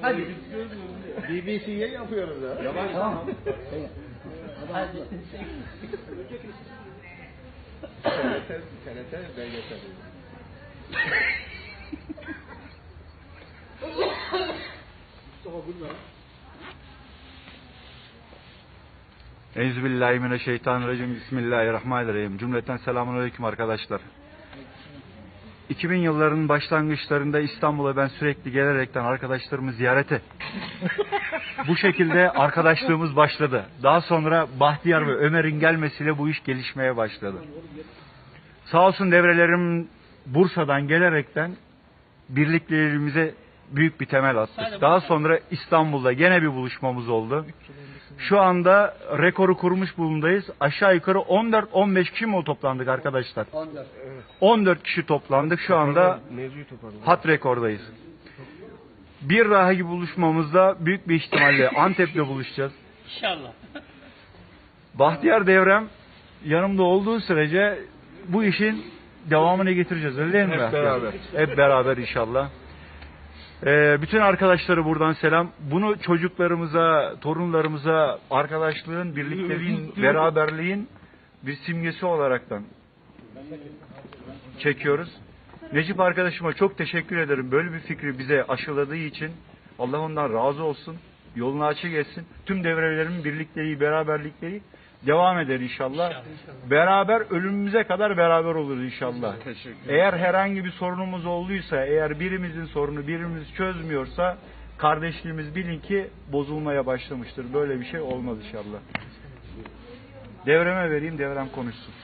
Hadi. BBC'ye yapıyoruz ya. Yavaş Tamam. Hadi. TRT, TRT belgesel. Euzubillahimineşşeytanirracim. Bismillahirrahmanirrahim. Cümleten selamun aleyküm arkadaşlar. 2000 yıllarının başlangıçlarında İstanbul'a ben sürekli gelerekten arkadaşlarımı ziyarete bu şekilde arkadaşlığımız başladı. Daha sonra Bahtiyar ve Ömer'in gelmesiyle bu iş gelişmeye başladı. Sağ olsun devrelerim Bursa'dan gelerekten birliklerimize büyük bir temel attık. Daha sonra İstanbul'da gene bir buluşmamız oldu. Şu anda rekoru kurmuş bulundayız. Aşağı yukarı 14-15 kişi mi toplandık arkadaşlar? 14. 14 kişi toplandık. Şu anda hat rekordayız. Bir dahaki buluşmamızda büyük bir ihtimalle Antep'te buluşacağız. İnşallah. Bahtiyar Devrem yanımda olduğu sürece bu işin devamını getireceğiz. Öyle değil mi? Hep beraber. Hep beraber inşallah. Ee, bütün arkadaşları buradan selam. Bunu çocuklarımıza, torunlarımıza arkadaşlığın, birlikteliğin, beraberliğin bir simgesi olaraktan çekiyoruz. Necip arkadaşıma çok teşekkür ederim. Böyle bir fikri bize aşıladığı için Allah ondan razı olsun. Yolunu açık etsin. Tüm devrelerimin birlikteliği, beraberlikleri devam eder inşallah. Beraber ölümümüze kadar beraber oluruz inşallah. Teşekkür Eğer herhangi bir sorunumuz olduysa, eğer birimizin sorunu birimiz çözmüyorsa kardeşliğimiz bilin ki bozulmaya başlamıştır. Böyle bir şey olmaz inşallah. Devreme vereyim, devrem konuşsun.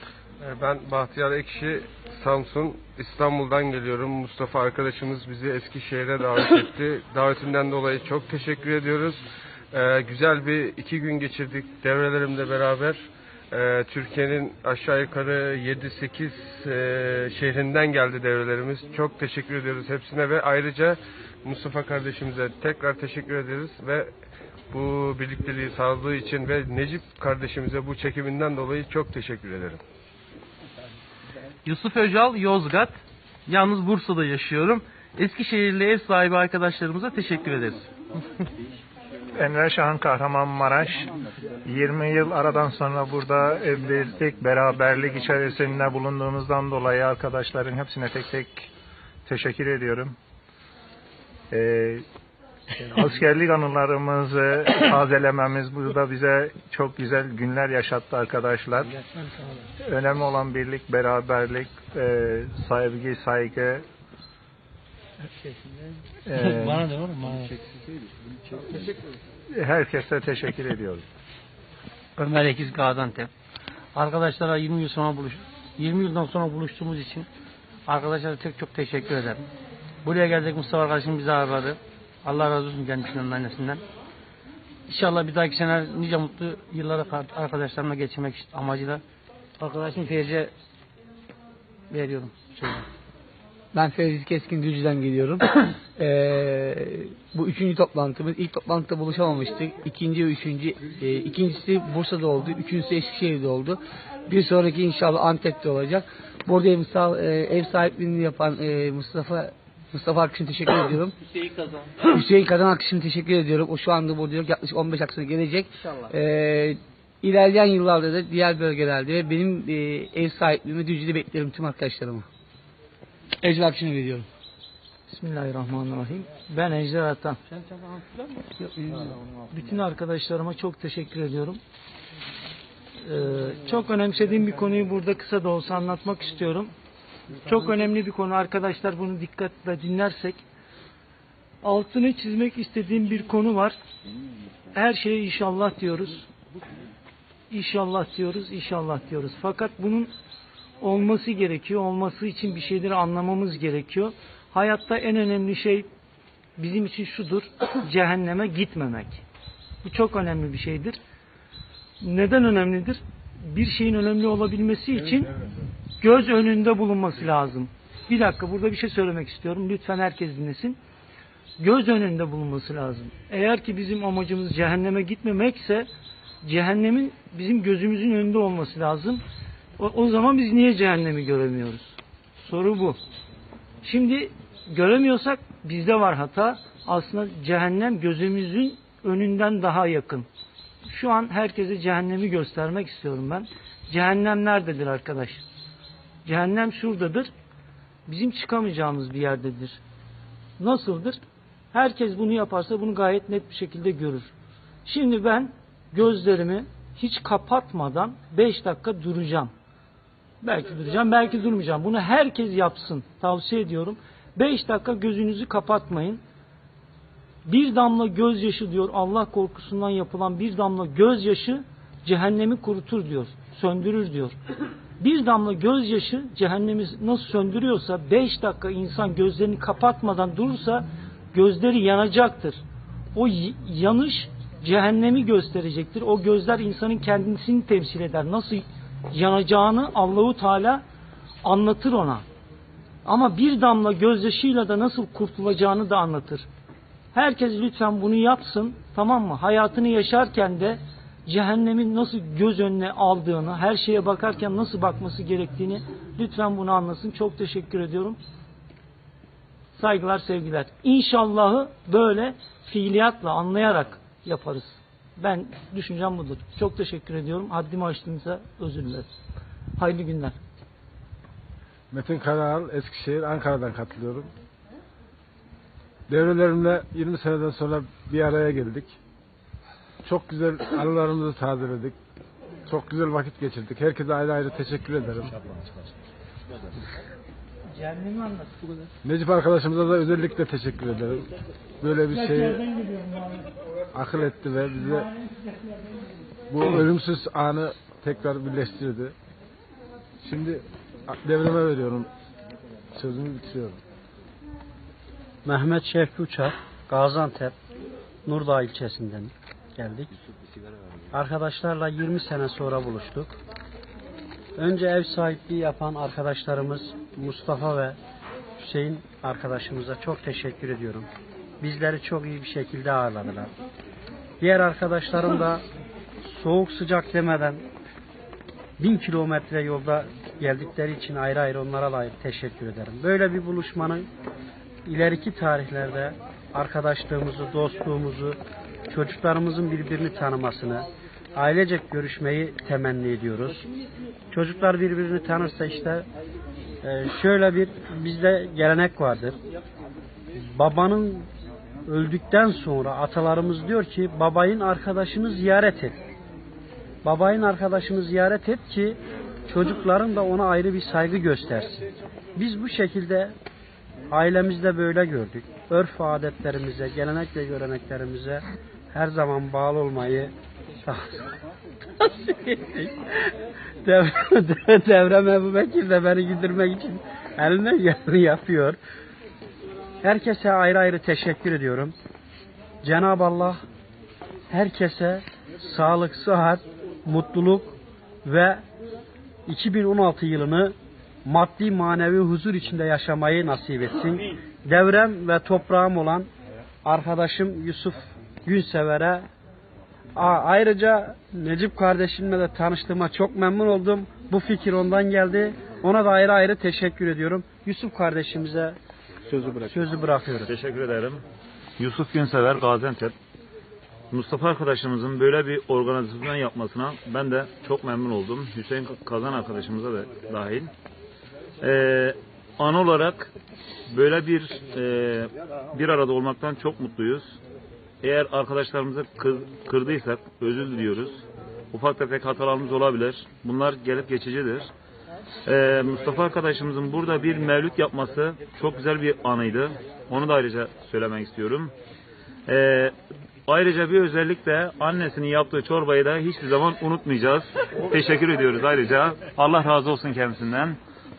Ee, Ben Bahtiyar Ekşi, Samsun, İstanbul'dan geliyorum. Mustafa arkadaşımız bizi Eskişehir'e davet etti. Davetinden dolayı çok teşekkür ediyoruz. Ee, güzel bir iki gün geçirdik devrelerimle beraber. Ee, Türkiye'nin aşağı yukarı 7-8 e, şehrinden geldi devrelerimiz. Çok teşekkür ediyoruz hepsine ve ayrıca Mustafa kardeşimize tekrar teşekkür ederiz ve bu birlikteliği sağladığı için ve Necip kardeşimize bu çekiminden dolayı çok teşekkür ederim. Yusuf Öcal, Yozgat. Yalnız Bursa'da yaşıyorum. Eskişehirli ev sahibi arkadaşlarımıza teşekkür ederiz. Enver Şahan Kahramanmaraş 20 yıl aradan sonra burada birlik, beraberlik içerisinde bulunduğumuzdan dolayı arkadaşların hepsine tek tek teşekkür ediyorum. Ee, askerlik anılarımızı tazelememiz burada bize çok güzel günler yaşattı arkadaşlar. Önemli olan birlik, beraberlik, e, sevgi, saygı. Ee, Bana da oğlum bana. herkese teşekkür ediyorum. Ömer Ekiz Gaziantep. Arkadaşlara 20 yıl sonra buluş 20 yıldan sonra buluştuğumuz için arkadaşlara tek çok teşekkür ederim. Buraya geldik Mustafa arkadaşım bizi aradı. Allah razı olsun kendisinden annesinden. İnşallah bir dahaki sene nice mutlu yılları arkadaşlarımla geçirmek amacıyla arkadaşım Feyze veriyorum. Söyle. Ben Fevzi Keskin Düzce'den geliyorum. Ee, bu üçüncü toplantımız. İlk toplantıda buluşamamıştık. İkinci ve üçüncü. e, ikincisi Bursa'da oldu. Üçüncüsü Eskişehir'de oldu. Bir sonraki inşallah Antep'te olacak. Burada ev, sah- e, ev sahipliğini yapan e, Mustafa Mustafa Akış'ın teşekkür ediyorum. Hüseyin kazan. Hüseyin Kazan Akış'ın teşekkür ediyorum. O şu anda burada yok. Yaklaşık 15 dakika sonra gelecek. İnşallah. Ee, ilerleyen yıllarda da diğer bölgelerde ve benim e, ev sahipliğimi Düzce'de beklerim tüm arkadaşlarımı. Ecel Akış'ını veriyorum. Bismillahirrahmanirrahim. Ben Ejder Atan. Bütün arkadaşlarıma çok teşekkür ediyorum. Ee, çok önemsediğim bir konuyu burada kısa da olsa anlatmak istiyorum. Çok önemli bir konu arkadaşlar bunu dikkatle dinlersek. Altını çizmek istediğim bir konu var. Her şeye inşallah diyoruz. İnşallah diyoruz, inşallah diyoruz. Fakat bunun olması gerekiyor. Olması için bir şeyleri anlamamız gerekiyor. Hayatta en önemli şey bizim için şudur. Cehenneme gitmemek. Bu çok önemli bir şeydir. Neden önemlidir? Bir şeyin önemli olabilmesi için göz önünde bulunması lazım. Bir dakika burada bir şey söylemek istiyorum. Lütfen herkes dinlesin. Göz önünde bulunması lazım. Eğer ki bizim amacımız cehenneme gitmemekse cehennemin bizim gözümüzün önünde olması lazım. O, o zaman biz niye cehennemi göremiyoruz? Soru bu. Şimdi göremiyorsak bizde var hata. aslında cehennem gözümüzün önünden daha yakın. Şu an herkese cehennemi göstermek istiyorum ben. Cehennem nerededir arkadaş? Cehennem şuradadır. Bizim çıkamayacağımız bir yerdedir. Nasıldır? Herkes bunu yaparsa bunu gayet net bir şekilde görür. Şimdi ben gözlerimi hiç kapatmadan 5 dakika duracağım. Belki duracağım, belki durmayacağım. Bunu herkes yapsın. Tavsiye ediyorum. 5 dakika gözünüzü kapatmayın. Bir damla gözyaşı diyor Allah korkusundan yapılan bir damla gözyaşı cehennemi kurutur diyor. Söndürür diyor. Bir damla gözyaşı cehennemi nasıl söndürüyorsa 5 dakika insan gözlerini kapatmadan durursa gözleri yanacaktır. O yanış cehennemi gösterecektir. O gözler insanın kendisini temsil eder. Nasıl yanacağını Allahu Teala anlatır ona. Ama bir damla gözyaşıyla da nasıl kurtulacağını da anlatır. Herkes lütfen bunu yapsın. Tamam mı? Hayatını yaşarken de cehennemin nasıl göz önüne aldığını, her şeye bakarken nasıl bakması gerektiğini lütfen bunu anlasın. Çok teşekkür ediyorum. Saygılar, sevgiler. İnşallahı böyle fiiliyatla, anlayarak yaparız. Ben düşüncem budur. Çok teşekkür ediyorum. Haddimi aştığınıza özür dilerim. Hayırlı günler. Metin Karaal, Eskişehir, Ankara'dan katılıyorum. Devrelerimle 20 seneden sonra bir araya geldik. Çok güzel anılarımızı tazeledik. Çok güzel vakit geçirdik. Herkese ayrı ayrı teşekkür ederim. Cehennemi anlat. Bu kadar. Necip arkadaşımıza da özellikle teşekkür ederim. Böyle bir abi. akıl etti ve bize bu ölümsüz anı tekrar birleştirdi. Şimdi devreme veriyorum. Sözümü bitiriyorum. Mehmet Şevki Uçar, Gaziantep, Nurdağ ilçesinden geldik. Arkadaşlarla 20 sene sonra buluştuk. Önce ev sahipliği yapan arkadaşlarımız Mustafa ve Hüseyin arkadaşımıza çok teşekkür ediyorum. Bizleri çok iyi bir şekilde ağırladılar. Diğer arkadaşlarım da soğuk sıcak demeden bin kilometre yolda geldikleri için ayrı ayrı onlara ayrı teşekkür ederim. Böyle bir buluşmanın ileriki tarihlerde arkadaşlığımızı, dostluğumuzu, çocuklarımızın birbirini tanımasını, ailecek görüşmeyi temenni ediyoruz. Çocuklar birbirini tanırsa işte e, şöyle bir bizde gelenek vardır. Babanın öldükten sonra atalarımız diyor ki babayın arkadaşını ziyaret et. Babayın arkadaşını ziyaret et ki çocukların da ona ayrı bir saygı göstersin. Biz bu şekilde ailemizde böyle gördük. Örf adetlerimize, gelenek ve göreneklerimize her zaman bağlı olmayı tavsiye ettik. Devre, Devrem Ebu Bekir de beni güldürmek için eline geleni yapıyor. Herkese ayrı ayrı teşekkür ediyorum. Cenab-ı Allah herkese sağlık, sıhhat, mutluluk ve 2016 yılını maddi manevi huzur içinde yaşamayı nasip etsin. Devrem ve toprağım olan arkadaşım Yusuf Günsever'e ayrıca Necip kardeşimle de tanıştığıma çok memnun oldum. Bu fikir ondan geldi. Ona da ayrı ayrı teşekkür ediyorum. Yusuf kardeşimize Sözü bırak. sözü bırakıyoruz. Teşekkür ederim. Yusuf Günsever Gaziantep. Mustafa arkadaşımızın böyle bir organizasyon yapmasına ben de çok memnun oldum. Hüseyin Kazan arkadaşımıza da dahil. Ee, an olarak böyle bir e, bir arada olmaktan çok mutluyuz. Eğer arkadaşlarımızı kır, kırdıysak özür diliyoruz. Ufak tefek hatalarımız olabilir. Bunlar gelip geçicidir. Ee, Mustafa arkadaşımızın burada bir mevlüt yapması çok güzel bir anıydı. Onu da ayrıca söylemek istiyorum. Ee, ayrıca bir özellik de annesinin yaptığı çorbayı da hiçbir zaman unutmayacağız. Teşekkür ediyoruz ayrıca. Allah razı olsun kendisinden.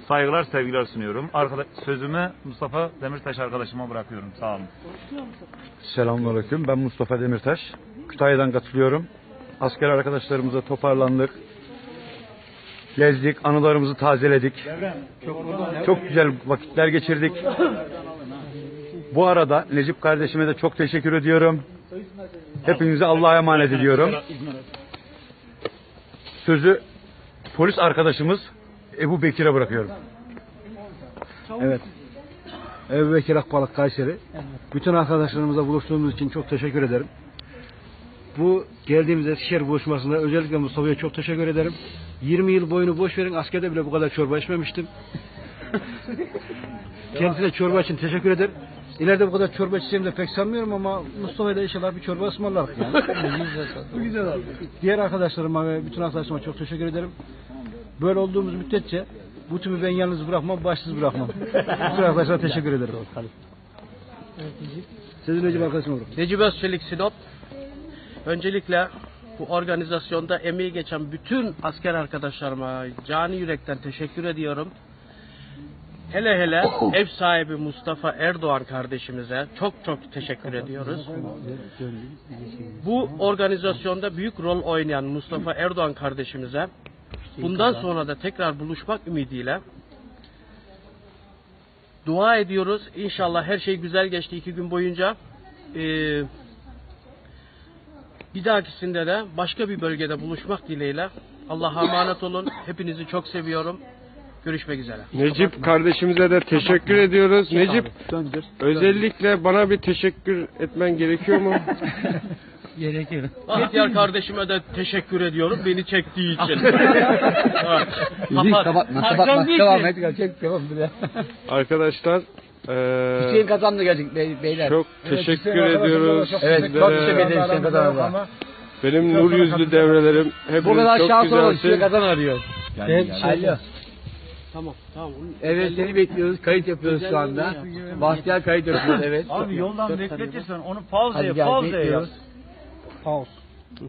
Saygılar, sevgiler sunuyorum. Arkadaş, sözümü Mustafa Demirtaş arkadaşıma bırakıyorum. Sağ olun. Selamünaleyküm. Ben Mustafa Demirtaş. Kütahya'dan katılıyorum. Asker arkadaşlarımıza toparlandık. Gezdik, anılarımızı tazeledik. Çok güzel vakitler geçirdik. Bu arada Necip kardeşime de çok teşekkür ediyorum. Hepinize Allah'a emanet ediyorum. Sözü polis arkadaşımız Ebu Bekir'e bırakıyorum. Evet. Ebu Bekir Akbalık Kayseri. Bütün arkadaşlarımızla buluştuğumuz için çok teşekkür ederim. Bu geldiğimiz Eskişehir buluşmasında özellikle Mustafa'ya çok teşekkür ederim. 20 yıl boyunu boş verin askerde bile bu kadar çorba içmemiştim. Kendisine çorba için teşekkür ederim. İleride bu kadar çorba içeceğimi de pek sanmıyorum ama Mustafa'ya da inşallah bir çorba ısmarlarız yani. bu güzel abi. Diğer arkadaşlarıma ve bütün arkadaşlarıma çok teşekkür ederim. Böyle olduğumuz müddetçe bu tümü ben yalnız bırakmam, başsız bırakmam. bütün arkadaşlara teşekkür ederim. Sizin Necip arkadaşım olur. Necip Özçelik Sinop. Öncelikle bu organizasyonda emeği geçen bütün asker arkadaşlarıma cani yürekten teşekkür ediyorum. Hele hele ev sahibi Mustafa Erdoğan kardeşimize çok çok teşekkür ediyoruz. Bu organizasyonda büyük rol oynayan Mustafa Erdoğan kardeşimize bundan sonra da tekrar buluşmak ümidiyle dua ediyoruz. İnşallah her şey güzel geçti iki gün boyunca. Ee, bir dahakisinde de başka bir bölgede buluşmak dileğiyle. Allah'a emanet olun. Hepinizi çok seviyorum. Görüşmek üzere. Necip kardeşimize de teşekkür ediyoruz. Necip özellikle bana bir teşekkür etmen gerekiyor mu? Gerekir. Bahtiyar kardeşime de teşekkür ediyorum beni çektiği için. Evet. Müzik Kapat. Devam et, gerçek devam bir Arkadaşlar Hüseyin eee kazandı gerçek bey- beyler. çok teşekkür ediyoruz. Evet, çok teşekkür ederim Hüseyin kazandı. Benim nur yüzlü devrelerim Bu hepiniz kadar çok şans olur, Hüseyin kazan arıyor. Alo. Tamam tamam. Evet seni bekliyoruz. Kayıt yapıyoruz şu anda. Bahtiyar kayıt yapıyoruz evet. Abi yoldan bekletirsen onu gel pauzaya yap. Bekliyoruz. Pause.